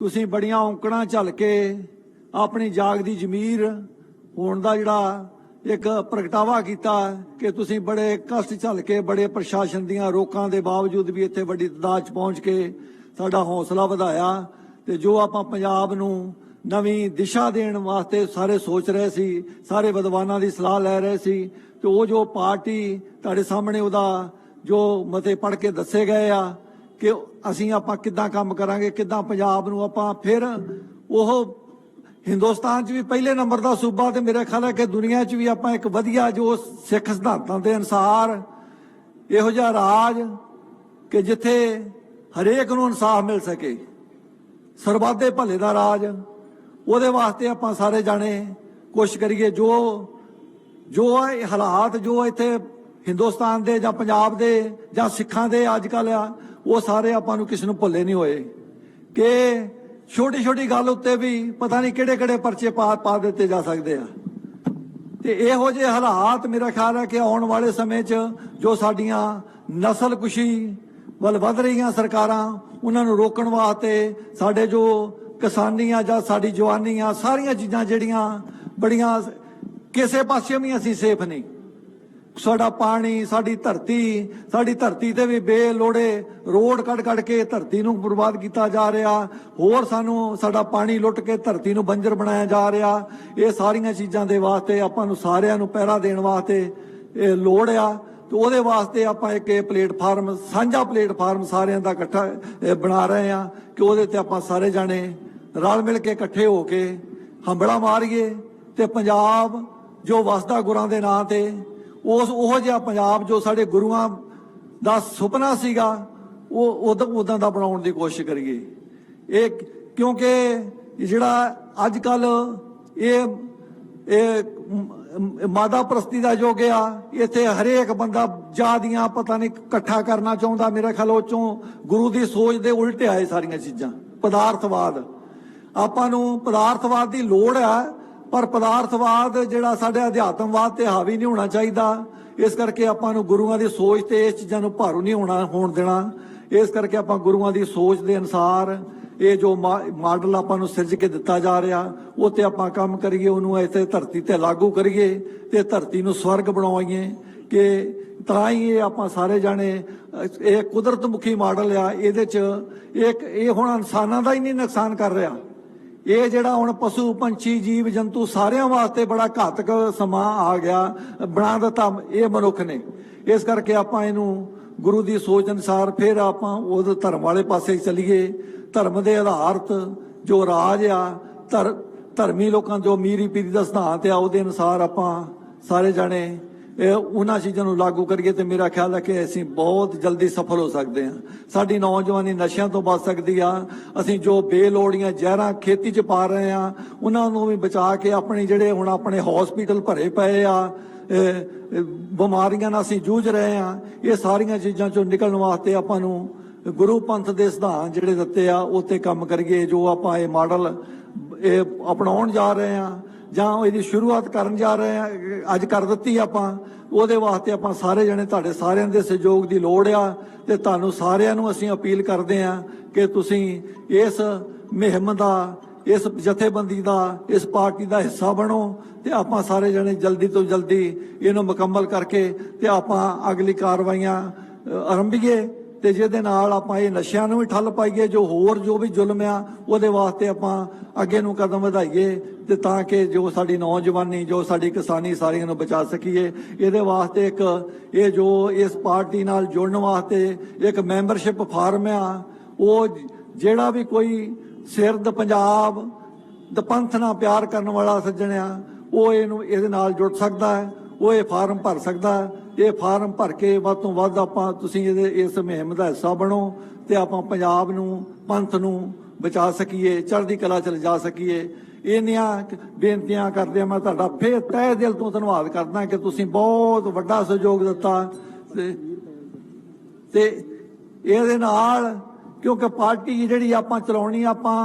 ਤੁਸੀਂ ਬੜੀਆਂ ਔਂਕੜਾਂ ਝੱਲ ਕੇ ਆਪਣੀ ਜਾਗਦੀ ਜ਼ਮੀਰ ਹੋਣ ਦਾ ਜਿਹੜਾ ਇੱਕ ਪ੍ਰਗਟਾਵਾ ਕੀਤਾ ਕਿ ਤੁਸੀਂ ਬੜੇ ਕਸ਼ਟ ਝੱਲ ਕੇ ਬੜੇ ਪ੍ਰਸ਼ਾਸਨ ਦੀਆਂ ਰੋਕਾਂ ਦੇ ਬਾਵਜੂਦ ਵੀ ਇੱਥੇ ਵੱਡੀ ਤਦਾਦ 'ਚ ਪਹੁੰਚ ਕੇ ਸਾਡਾ ਹੌਸਲਾ ਵਧਾਇਆ ਤੇ ਜੋ ਆਪਾਂ ਪੰਜਾਬ ਨੂੰ ਨਵੀਂ ਦਿਸ਼ਾ ਦੇਣ ਵਾਸਤੇ ਸਾਰੇ ਸੋਚ ਰਹੇ ਸੀ, ਸਾਰੇ ਵਿਦਵਾਨਾਂ ਦੀ ਸਲਾਹ ਲੈ ਰਹੇ ਸੀ ਤੇ ਉਹ ਜੋ ਪਾਰਟੀ ਤੁਹਾਡੇ ਸਾਹਮਣੇ ਉਹਦਾ ਜੋ ਮਤੇ ਪੜ੍ਹ ਕੇ ਦੱਸੇ ਗਏ ਆ ਕਿ ਅਸੀਂ ਆਪਾਂ ਕਿੱਦਾਂ ਕੰਮ ਕਰਾਂਗੇ, ਕਿੱਦਾਂ ਪੰਜਾਬ ਨੂੰ ਆਪਾਂ ਫਿਰ ਉਹ ਹਿੰਦੁਸਤਾਨ 'ਚ ਵੀ ਪਹਿਲੇ ਨੰਬਰ ਦਾ ਸੂਬਾ ਤੇ ਮੇਰੇ ਖਿਆਲ ਹੈ ਕਿ ਦੁਨੀਆ 'ਚ ਵੀ ਆਪਾਂ ਇੱਕ ਵਧੀਆ ਜੋ ਸਿੱਖ ਸਿਧਾਂਤਾਂ ਦੇ ਅਨਸਾਰ ਇਹੋ ਜਿਹਾ ਰਾਜ ਕਿ ਜਿੱਥੇ ਹਰੇਕ ਨੂੰ ਇਨਸਾਫ ਮਿਲ ਸਕੇ। ਸਰਬੱਤ ਭਲੇ ਦਾ ਰਾਜ, ਉਹਦੇ ਵਾਸਤੇ ਆਪਾਂ ਸਾਰੇ ਜਾਣੇ ਕੋਸ਼ਿਸ਼ ਕਰੀਏ ਜੋ ਜੋ ਇਹ ਹਾਲਾਤ ਜੋ ਇੱਥੇ ਹਿੰਦੁਸਤਾਨ ਦੇ ਜਾਂ ਪੰਜਾਬ ਦੇ ਜਾਂ ਸਿੱਖਾਂ ਦੇ ਅੱਜ ਕੱਲ ਆ ਉਹ ਸਾਰੇ ਆਪਾਂ ਨੂੰ ਕਿਸੇ ਨੂੰ ਭੁੱਲੇ ਨਹੀਂ ਹੋਏ ਕਿ ਛੋਟੀ ਛੋਟੀ ਗੱਲ ਉੱਤੇ ਵੀ ਪਤਾ ਨਹੀਂ ਕਿਹੜੇ ਕਿਹੜੇ ਪਰਚੇ ਪਾ ਪਾ ਦਿੱਤੇ ਜਾ ਸਕਦੇ ਆ। ਤੇ ਇਹੋ ਜਿਹੇ ਹਾਲਾਤ ਮੇਰਾ ਖਿਆਲ ਹੈ ਕਿ ਆਉਣ ਵਾਲੇ ਸਮੇਂ 'ਚ ਜੋ ਸਾਡੀਆਂ ਨਸਲ ਕੁਸ਼ੀ ਵੱਲ ਵੱਧ ਰਹੀਆਂ ਸਰਕਾਰਾਂ, ਉਹਨਾਂ ਨੂੰ ਰੋਕਣ ਵਾਸਤੇ ਸਾਡੇ ਜੋ ਕਿਸਾਨੀ ਆ ਜਾਂ ਸਾਡੀ ਜਵਾਨੀ ਆ ਸਾਰੀਆਂ ਚੀਜ਼ਾਂ ਜਿਹੜੀਆਂ ਬੜੀਆਂ ਕਿਸੇ ਪਾਸੇ ਵੀ ਅਸੀਂ ਸੇਫ ਨਹੀਂ। ਸਾਡਾ ਪਾਣੀ, ਸਾਡੀ ਧਰਤੀ ਸਾਡੀ ਧਰਤੀ ਤੇ ਵੀ ਬੇਲੋੜੇ ਰੋਡ ਕੱਢ ਕੱਢ ਕੇ ਧਰਤੀ ਨੂੰ ਬਰਬਾਦ ਕੀਤਾ ਜਾ ਰਿਹਾ। ਹੋਰ ਸਾਨੂੰ ਸਾਡਾ ਪਾਣੀ ਲੁੱਟ ਕੇ ਧਰਤੀ ਨੂੰ ਬੰਜਰ ਬਣਾਇਆ ਜਾ ਰਿਹਾ। ਇਹ ਸਾਰੀਆਂ ਚੀਜ਼ਾਂ ਦੇ ਵਾਸਤੇ ਆਪਾਂ ਨੂੰ ਸਾਰਿਆਂ ਨੂੰ ਪਹਿਰਾ ਦੇਣ ਵਾਸਤੇ ਇਹ ਲੋੜ ਆ। ਤੇ ਉਹਦੇ ਵਾਸਤੇ ਆਪਾਂ ਇੱਕ ਇਹ ਪਲੇਟਫਾਰਮ, ਸਾਂਝਾ ਪਲੇਟਫਾਰਮ ਸਾਰਿਆਂ ਦਾ ਇਕੱਠਾ ਬਣਾ ਰਹੇ ਆ ਕਿ ਉਹਦੇ ਤੇ ਆਪਾਂ ਸਾਰੇ ਜਾਣੇ ਰਲ ਮਿਲ ਕੇ ਇਕੱਠੇ ਹੋ ਕੇ ਹੰਬੜਾ ਮਾਰੀਏ ਤੇ ਪੰਜਾਬ ਜੋ ਵਸਦਾ ਗੁਰਾਂ ਦੇ ਨਾਂ ਤੇ ਉਸ ਉਹ ਜਿਹਾ ਪੰਜਾਬ ਜੋ ਸਾਡੇ ਗੁਰੂਆਂ ਦਾ ਸੁਪਨਾ ਸੀਗਾ, ਉਹ ਉਦੋਂ, ਉਦਾਂ ਦਾ ਬਣਾਉਣ ਦੀ ਕੋਸ਼ਿਸ਼ ਕਰੀਏ। ਇਹ ਕਿਉਂਕਿ ਜਿਹੜਾ ਅੱਜ ਕੱਲ ਇਹ ਇਹ ਮਾਦਾ ਪ੍ਰਸਤੀ ਦਾ ਯੁੱਗ ਆ, ਇੱਥੇ ਹਰੇਕ ਬੰਦਾ ਜਾਦੀਆਂ ਪਤਾ ਨਹੀਂ ਇਕੱਠਾ ਕਰਨਾ ਚਾਹੁੰਦਾ, ਮੇਰਾ ਖਿਆਲ ਉਹ ਚੋਂ ਗੁਰੂ ਦੀ ਸੋਚ ਦੇ ਉਲਟੇ ਆਏ ਸਾਰੀਆਂ ਚੀਜ਼ਾਂ, ਪਦਾਰਥਵਾਦ। ਆਪਾਂ ਨੂੰ ਪਦਾਰਥਵਾਦ ਦੀ ਲੋੜ ਆ ਪਰ ਪਦਾਰਥਵਾਦ ਜਿਹੜਾ ਸਾਡੇ ਅਧਿਆਤਮਵਾਦ ਤੇ ਹਾਵੀ ਨਹੀਂ ਹੋਣਾ ਚਾਹੀਦਾ। ਇਸ ਕਰਕੇ ਆਪਾਂ ਨੂੰ ਗੁਰੂਆਂ ਦੀ ਸੋਚ ਤੇ ਇਸ ਚੀਜ਼ਾਂ ਨੂੰ ਭਾਰੂ ਨਹੀਂ ਹੋਣਾ, ਹੋਣ ਦੇਣਾ। ਇਸ ਕਰਕੇ ਆਪਾਂ ਗੁਰੂਆਂ ਦੀ ਸੋਚ ਦੇ ਅਨਸਾਰ ਇਹ ਜੋ ਮਾਡਲ ਆਪਾਂ ਨੂੰ ਸਿਰਜ ਕੇ ਦਿੱਤਾ ਜਾ ਰਿਹਾ, ਉਹ ਤੇ ਆਪਾਂ ਕੰਮ ਕਰੀਏ, ਉਹਨੂੰ ਇੱਥੇ ਧਰਤੀ ਤੇ ਲਾਗੂ ਕਰੀਏ ਤੇ ਧਰਤੀ ਨੂੰ ਸਵਰਗ ਬਣਾਈਏ ਕਿ ਤਾਂ ਹੀ ਇਹ ਆਪਾਂ ਸਾਰੇ ਜਾਣੇ, ਇਹ ਕੁਦਰਤ ਮੁਖੀ ਮਾਡਲ ਆ, ਇਹਦੇ ਚ ਇੱਕ, ਇਹ ਹੁਣ ਇਨਸਾਨਾਂ ਦਾ ਹੀ ਨਹੀਂ ਨੁਕਸਾਨ ਕਰ ਰਿਹਾ। ਇਹ ਜਿਹੜਾ ਹੁਣ ਪਸ਼ੂ, ਪੰਛੀ, ਜੀਵ, ਜੰਤੂ ਸਾਰਿਆਂ ਵਾਸਤੇ ਬੜਾ ਘਾਤਕ ਸਮਾਂ ਆ ਗਿਆ ਬਣਾ ਦਿੱਤਾ ਇਹ ਮਨੁੱਖ ਨੇ। ਇਸ ਕਰਕੇ ਆਪਾਂ ਇਹਨੂੰ ਗੁਰੂ ਦੀ ਸੋਚ ਅਨੁਸਾਰ ਫਿਰ ਆਪਾਂ ਉਹਦੇ ਧਰਮ ਵਾਲੇ ਪਾਸੇ ਚੱਲੀਏ। ਧਰਮ ਦੇ ਆਧਾਰਤ ਜੋ ਰਾਜ ਆ, ਧਰ, ਧਰਮੀ ਲੋਕਾਂ ਜੋ ਮੀਰੀ ਪੀਰੀ ਦਾ ਸਿਧਾਂਤ ਆ, ਉਹਦੇ ਅਨੁਸਾਰ ਆਪਾਂ ਸਾਰੇ ਜਾਣੇ ਉਹਨਾਂ ਚੀਜ਼ਾਂ ਨੂੰ ਲਾਗੂ ਕਰੀਏ ਤੇ ਮੇਰਾ ਖਿਆਲ ਹੈ ਕਿ ਅਸੀਂ ਬਹੁਤ ਜਲਦੀ ਸਫਲ ਹੋ ਸਕਦੇ ਹਾਂ। ਸਾਡੀ ਨੌਜਵਾਨੀ ਨਸ਼ਿਆਂ ਤੋਂ ਬਚ ਸਕਦੀ ਆ। ਅਸੀਂ ਜੋ ਬੇਲੋੜੀਆਂ ਜ਼ਹਿਰਾਂ ਖੇਤੀ 'ਚ ਪਾ ਰਹੇ ਆ, ਉਹਨਾਂ ਨੂੰ ਵੀ ਬਚਾ ਕੇ ਆਪਣੇ ਜਿਹੜੇ ਹੁਣ ਆਪਣੇ ਹਸਪੀਟਲ ਭਰੇ ਪਏ ਆ ਬਿਮਾਰੀਆਂ ਨਾਲ ਅਸੀਂ ਜੂਝ ਰਹੇ ਆ, ਇਹ ਸਾਰੀਆਂ ਚੀਜ਼ਾਂ ਚੋਂ ਨਿਕਲਣ ਵਾਸਤੇ ਆਪਾਂ ਨੂੰ ਗੁਰੂ ਪੰਥ ਦੇ ਸਿਧਾਂਤ ਜਿਹੜੇ ਦਿੱਤੇ ਆ, ਉਹ ਤੇ ਕੰਮ ਕਰੀਏ। ਜੋ ਆਪਾਂ ਇਹ ਮਾਡਲ, ਇਹ ਅਪਣਾਉਣ ਜਾ ਰਹੇ ਆ ਜਾਂ ਇਹਦੀ ਸ਼ੁਰੂਆਤ ਕਰਨ ਜਾ ਰਹੇ ਆ, ਅੱਜ ਕਰ ਦਿੱਤੀ ਆਪਾਂ, ਉਹਦੇ ਵਾਸਤੇ ਆਪਾਂ ਸਾਰੇ ਜਣੇ ਤੁਹਾਡੇ ਸਾਰਿਆਂ ਦੇ ਸਹਿਯੋਗ ਦੀ ਲੋੜ ਆ, ਤੇ ਤੁਹਾਨੂੰ ਸਾਰਿਆਂ ਨੂੰ ਅਸੀਂ ਅਪੀਲ ਕਰਦੇ ਆ ਕਿ ਤੁਸੀਂ ਇਸ ਮੁਹਿੰਮ ਦਾ, ਇਸ ਜਥੇਬੰਦੀ ਦਾ, ਇਸ ਪਾਰਟੀ ਦਾ ਹਿੱਸਾ ਬਣੋ, ਤੇ ਆਪਾਂ ਸਾਰੇ ਜਣੇ ਜਲਦੀ ਤੋਂ ਜਲਦੀ ਇਹਨੂੰ ਮੁਕੰਮਲ ਕਰਕੇ ਤੇ ਆਪਾਂ ਅਗਲੀ ਕਾਰਵਾਈਆਂ ਆਰੰਭੀਏ। ਤੇ ਜਿਹਦੇ ਨਾਲ ਆਪਾਂ ਇਹ ਨਸ਼ਿਆਂ ਨੂੰ ਵੀ ਠੱਲ ਪਾਈਏ, ਜੋ ਹੋਰ ਜੋ ਵੀ ਜ਼ੁਲਮ ਆ, ਉਹਦੇ ਵਾਸਤੇ ਆਪਾਂ ਅੱਗੇ ਨੂੰ ਕਦਮ ਵਧਾਈਏ ਤੇ ਤਾਂ ਕਿ ਜੋ ਸਾਡੀ ਨੌਜਵਾਨੀ, ਜੋ ਸਾਡੀ ਕਿਸਾਨੀ ਸਾਰੀਆਂ ਨੂੰ ਬਚਾ ਸਕੀਏ। ਇਹਦੇ ਵਾਸਤੇ ਇੱਕ ਇਹ ਜੋ ਇਸ ਪਾਰਟੀ ਨਾਲ ਜੁੜਨ ਵਾਸਤੇ ਇੱਕ ਮੈਂਬਰਸ਼ਿਪ ਫਾਰਮ ਆ, ਉਹ ਜਿਹੜਾ ਵੀ ਕੋਈ ਸਿਰਦ ਪੰਜਾਬ, ਦ ਪੰਥ ਨਾਲ ਪਿਆਰ ਕਰਨ ਵਾਲਾ ਸੱਜਣ ਆ, ਉਹ ਇਹਨੂੰ ਇਹਦੇ ਨਾਲ ਜੁੜ ਸਕਦਾ ਹੈ। ਉਹ ਇਹ ਫਾਰਮ ਭਰ ਸਕਦਾ, ਇਹ ਫਾਰਮ ਭਰ ਕੇ ਵੱਧ ਤੋਂ ਵੱਧ ਆਪਾਂ ਤੁਸੀਂ ਇਹਦੇ ਇਸ ਮੁਹਿੰਮ ਦਾ ਹਿੱਸਾ ਬਣੋ ਤੇ ਆਪਾਂ ਪੰਜਾਬ ਨੂੰ, ਪੰਥ ਨੂੰ ਬਚਾ ਸਕੀਏ, ਚੜ੍ਹਦੀ ਕਲਾ ਚ ਲਿਜਾ ਸਕੀਏ। ਇੰਨੀਆਂ ਬੇਨਤੀਆਂ ਕਰਦੇ ਆ, ਮੈਂ ਤੁਹਾਡਾ ਫੇਰ ਤਹਿ ਦਿਲ ਤੋਂ ਧੰਨਵਾਦ ਕਰਦਾ ਕਿ ਤੁਸੀਂ ਬਹੁਤ ਵੱਡਾ ਸਹਿਯੋਗ ਦਿੱਤਾ ਤੇ ਇਹਦੇ ਨਾਲ ਕਿਉਂਕਿ ਪਾਰਟੀ ਜਿਹੜੀ ਆਪਾਂ ਚਲਾਉਣੀ ਆਪਾਂ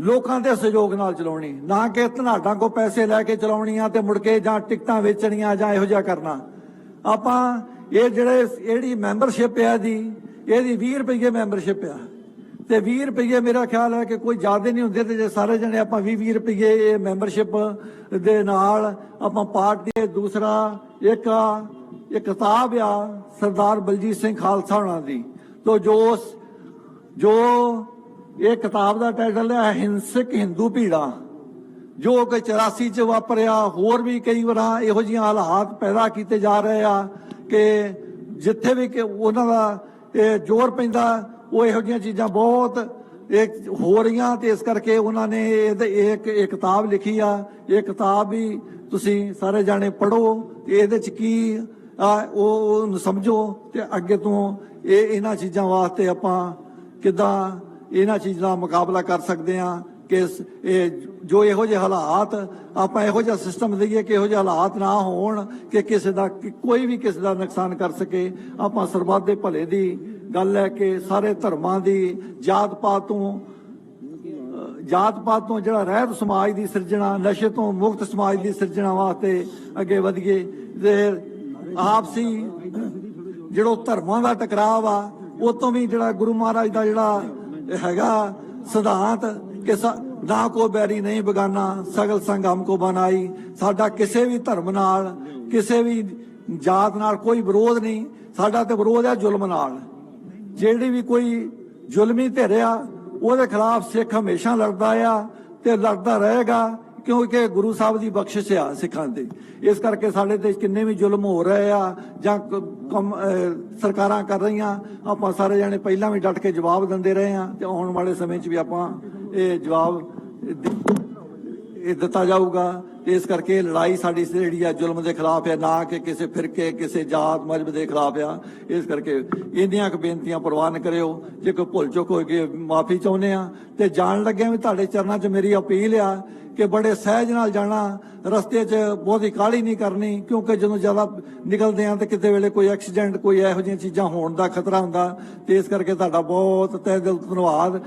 ਲੋਕਾਂ ਦੇ ਸਹਿਯੋਗ ਨਾਲ ਚਲਾਉਣੀ, ਨਾ ਕਿ ਧਨਾਡਾਂ ਕੋ ਪੈਸੇ ਲੈ ਕੇ ਚਲਾਉਣੀ ਤੇ ਮੁੜ ਕੇ ਜਾਂ ਟਿਕਟਾਂ ਵੇਚਣੀਆਂ ਜਾਂ ਇਹੋ ਜਿਹਾ ਕਰਨਾ। ਆਪਾਂ ਇਹ ਜਿਹੜੇ ਜਿਹੜੀ ਮੈਂਬਰਸ਼ਿਪ ਆ ਦੀ ਇਹਦੀ 20 ਰੁਪਏ ਮੈਂਬਰਸ਼ਿਪ ਆ। ਤੇ 20 ਰੁਪਏ ਮੇਰਾ ਖਿਆਲ ਹੈ ਕਿ ਕੋਈ ਜ਼ਿਆਦਾ ਨਹੀਂ ਹੁੰਦੇ ਤੇ ਜੇ ਸਾਰੇ ਜਣੇ ਆਪਾਂ 20 20 ਰੁਪਏ ਇਹ ਮੈਂਬਰਸ਼ਿਪ ਦੇ ਨਾਲ ਆਪਾਂ ਪਾਰਟੀ ਦੂਸਰਾ, ਇੱਕ ਇਹ ਕਿਤਾਬ ਆ ਸਰਦਾਰ ਬਲਜੀਤ ਸਿੰਘ ਖਾਲਸਾ ਹੋਣਾ ਦੀ। ਤੋ ਜੋ ਜੋ ਇਹ ਕਿਤਾਬ ਦਾ ਟਾਈਟਲ ਹੈ, ਹਿੰਸਕ ਹਿੰਦੂ ਭੀੜਾ। ਜੋ ਕਿ 84 ਚ ਵਾਪਰਿਆ, ਹੋਰ ਵੀ ਕਈ ਵਾਰਾਂ ਇਹੋ ਜਿਹੀਆਂ ਹਾਲਾਤ ਪੈਦਾ ਕੀਤੇ ਜਾ ਰਹੇ ਆ ਕਿ ਜਿੱਥੇ ਵੀ ਕਿ ਉਹਨਾਂ ਦਾ ਇਹ ਜ਼ੋਰ ਪੈਂਦਾ, ਉਹ ਇਹੋ ਜਿਹੀਆਂ ਚੀਜ਼ਾਂ ਬਹੁਤ ਇਹ ਹੋ ਰਹੀਆਂ ਤੇ ਇਸ ਕਰਕੇ ਉਹਨਾਂ ਨੇ ਇਹਦੇ ਇੱਕ ਇੱਕ ਕਿਤਾਬ ਲਿਖੀ ਆ। ਇਹ ਕਿਤਾਬ ਵੀ ਤੁਸੀਂ ਸਾਰੇ ਜਾਣੇ ਪੜੋ ਤੇ ਇਹਦੇ ਚ ਕੀ ਆ, ਉਹ ਉਹਨੂੰ ਸਮਝੋ ਤੇ ਅੱਗੇ ਤੋਂ ਇਹ ਇਹਨਾਂ ਚੀਜ਼ਾਂ ਵਾਸਤੇ ਆਪਾਂ ਕਿਦਾਂ ਇਹਨਾਂ ਚੀਜ਼ਾਂ ਦਾ ਮੁਕਾਬਲਾ ਕਰ ਸਕਦੇ ਆ ਕਿ ਇਹ ਜੋ ਇਹੋ ਜਿਹੇ ਹਾਲਾਤ ਆਪਾਂ ਇਹੋ ਜਿਹਾ ਸਿਸਟਮ ਦਈਏ ਕਿ ਇਹੋ ਜਿਹੇ ਹਾਲਾਤ ਨਾ ਹੋਣ ਕਿ ਕਿਸੇ ਦਾ ਕੋਈ ਵੀ ਕਿਸੇ ਦਾ ਨੁਕਸਾਨ ਕਰ ਸਕੇ। ਆਪਾਂ ਸਰਬੱਤ ਦੇ ਭਲੇ ਦੀ ਗੱਲ ਹੈ ਕਿ ਸਾਰੇ ਧਰਮਾਂ ਦੀ ਜਾਤ ਪਾਤ ਤੋਂ, ਜਾਤ ਪਾਤ ਤੋਂ ਜਿਹੜਾ ਰਹਿਤ ਸਮਾਜ ਦੀ ਸਿਰਜਣਾ, ਨਸ਼ੇ ਤੋਂ ਮੁਕਤ ਸਮਾਜ ਦੀ ਸਿਰਜਣਾ ਵਾਸਤੇ ਅੱਗੇ ਵਧੀਏ। ਤੇ ਆਪਸੀ ਜਿਹੜੋ ਧਰਮਾਂ ਦਾ ਟਕਰਾਵ ਆ ਉਹ ਤੋਂ ਵੀ ਜਿਹੜਾ ਗੁਰੂ ਮਹਾਰਾਜ ਦਾ ਜਿਹੜਾ ਹੈਗਾ, ਸਿਧਾਂਤ ਕਿ ਨਾ ਕੋ ਬੈਰੀ ਨਹੀਂ ਬਗਾਨਾ, ਸਗਲ ਸੰਗਮ ਕੋ ਬਨਾਈ ਸਾਡਾ ਕਿਸੇ ਵੀ ਧਰਮ ਨਾਲ, ਕਿਸੇ ਵੀ ਜਾਤ ਨਾਲ ਕੋਈ ਵਿਰੋਧ ਨਹੀਂ। ਸਾਡਾ ਤੇ ਵਿਰੋਧ ਹੈ ਜ਼ੁਲਮ ਨਾਲ। ਜਿਹੜੀ ਵੀ ਕੋਈ ਜ਼ੁਲਮੀ ਧਿਰ ਆ, ਉਹਦੇ ਖਿਲਾਫ ਸਿੱਖ ਹਮੇਸ਼ਾ ਲੜਦਾ ਆ ਤੇ ਲੜਦਾ ਰਹੇਗਾ। ਕਿਉਂਕਿ ਗੁਰੂ ਸਾਹਿਬ ਦੀ ਬਖਸ਼ਿਸ਼ ਆ ਸਿੱਖਾਂ ਦੇ? ਇਸ ਕਰਕੇ ਸਾਡੇ ਤੇ ਕਿੰਨੇ ਵੀ ਜ਼ੁਲਮ ਹੋ ਰਹੇ ਆ ਜਾਂ ਸਰਕਾਰਾਂ ਕਰ ਰਹੀਆਂ, ਆਪਾਂ ਸਾਰੇ ਜਾਣੇ ਪਹਿਲਾਂ ਵੀ ਡਟ ਕੇ ਜਵਾਬ ਦਿੰਦੇ ਰਹੇ ਆ ਤੇ ਆਉਣ ਵਾਲੇ ਸਮੇਂ 'ਚ ਵੀ ਆਪਾਂ ਇਹ ਜਵਾਬ ਇਹ ਦਿੱਤਾ ਜਾਊਗਾ ਤੇ ਇਸ ਕਰਕੇ ਲੜਾਈ ਸਾਡੀ ਜਿਹੜੀ ਆ ਜ਼ੁਲਮ ਦੇ ਖਿਲਾਫ ਹੈ ਨਾ ਕਿ ਕਿਸੇ ਫਿਰਕੇ, ਕਿਸੇ ਜਾਤ ਮਜ਼ਬ ਦੇ ਖਿਲਾਫ ਆ। ਇਸ ਕਰਕੇ ਇੰਨੀਆਂ ਕੁ ਬੇਨਤੀਆਂ ਪ੍ਰਵਾਨ ਕਰਿਓ। ਜੇ ਕੋਈ ਭੁੱਲ ਚੁੱਕ ਹੋ ਕਿ ਮਾਫੀ ਚਾਹੁੰਦੇ ਆ, ਤੇ ਜਾਣ ਲੱਗਿਆ ਵੀ ਤੁਹਾਡੇ ਚਰਨਾਂ 'ਚ ਮੇਰੀ ਅਪੀਲ ਆ ਕਿ ਬੜੇ ਸਹਿਜ ਨਾਲ ਜਾਣਾ, ਰਸਤੇ 'ਚ ਬਹੁਤੀ ਕਾਹਲੀ ਨਹੀਂ ਕਰਨੀ, ਕਿਉਂਕਿ ਜਦੋਂ ਜ਼ਿਆਦਾ ਨਿਕਲਦੇ ਆ ਤੇ ਕਿਤੇ ਵੇਲੇ ਕੋਈ ਐਕਸੀਡੈਂਟ, ਕੋਈ ਇਹੋ ਜਿਹੀਆਂ ਚੀਜ਼ਾਂ ਹੋਣ ਦਾ ਖਤਰਾ ਹੁੰਦਾ, ਤੇ ਇਸ ਕਰਕੇ ਤੁਹਾਡਾ ਬਹੁਤ ਤਹਿ ਦਿਲ, ਧੰਨਵਾਦ।